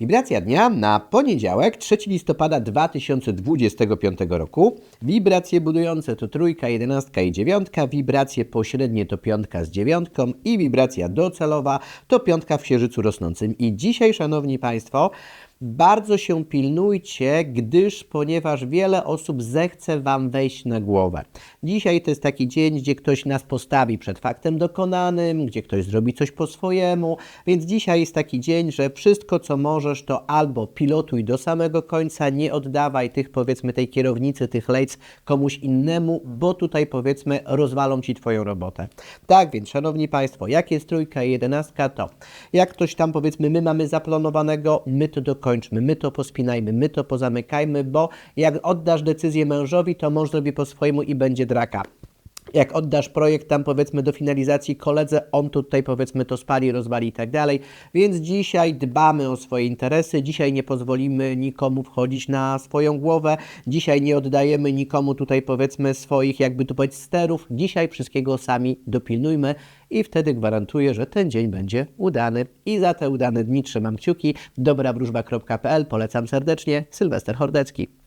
Wibracja dnia na poniedziałek, 3 listopada 2025 roku. Wibracje budujące to trójka, jedenastka i dziewiątka. Wibracje pośrednie to piątka z dziewiątką i wibracja docelowa to piątka w księżycu rosnącym. I dzisiaj, szanowni państwo, bardzo się pilnujcie, gdyż ponieważ wiele osób zechce Wam wejść na głowę. Dzisiaj to jest taki dzień, gdzie ktoś nas postawi przed faktem dokonanym, gdzie ktoś zrobi coś po swojemu, więc dzisiaj jest taki dzień, że wszystko co możesz to albo pilotuj do samego końca, nie oddawaj tych powiedzmy tej kierownicy, tych lejc komuś innemu, bo tutaj powiedzmy rozwalą Ci Twoją robotę. Tak więc, Szanowni Państwo, jak jest trójka i jedenastka, to jak ktoś tam powiedzmy my mamy zaplanowanego, my to my to pospinajmy, my to pozamykajmy, bo jak oddasz decyzję mężowi, to mąż zrobi po swojemu i będzie draka. Jak oddasz projekt tam powiedzmy do finalizacji koledze, on tutaj powiedzmy to spali, rozwali i tak dalej. Więc dzisiaj dbamy o swoje interesy, dzisiaj nie pozwolimy nikomu wchodzić na swoją głowę, dzisiaj nie oddajemy nikomu tutaj powiedzmy swoich jakby tu powiedzieć sterów, dzisiaj wszystkiego sami dopilnujmy i wtedy gwarantuję, że ten dzień będzie udany. I za te udane dni trzymam kciuki. Dobrawróżba.pl polecam serdecznie. Sylwester Hordecki.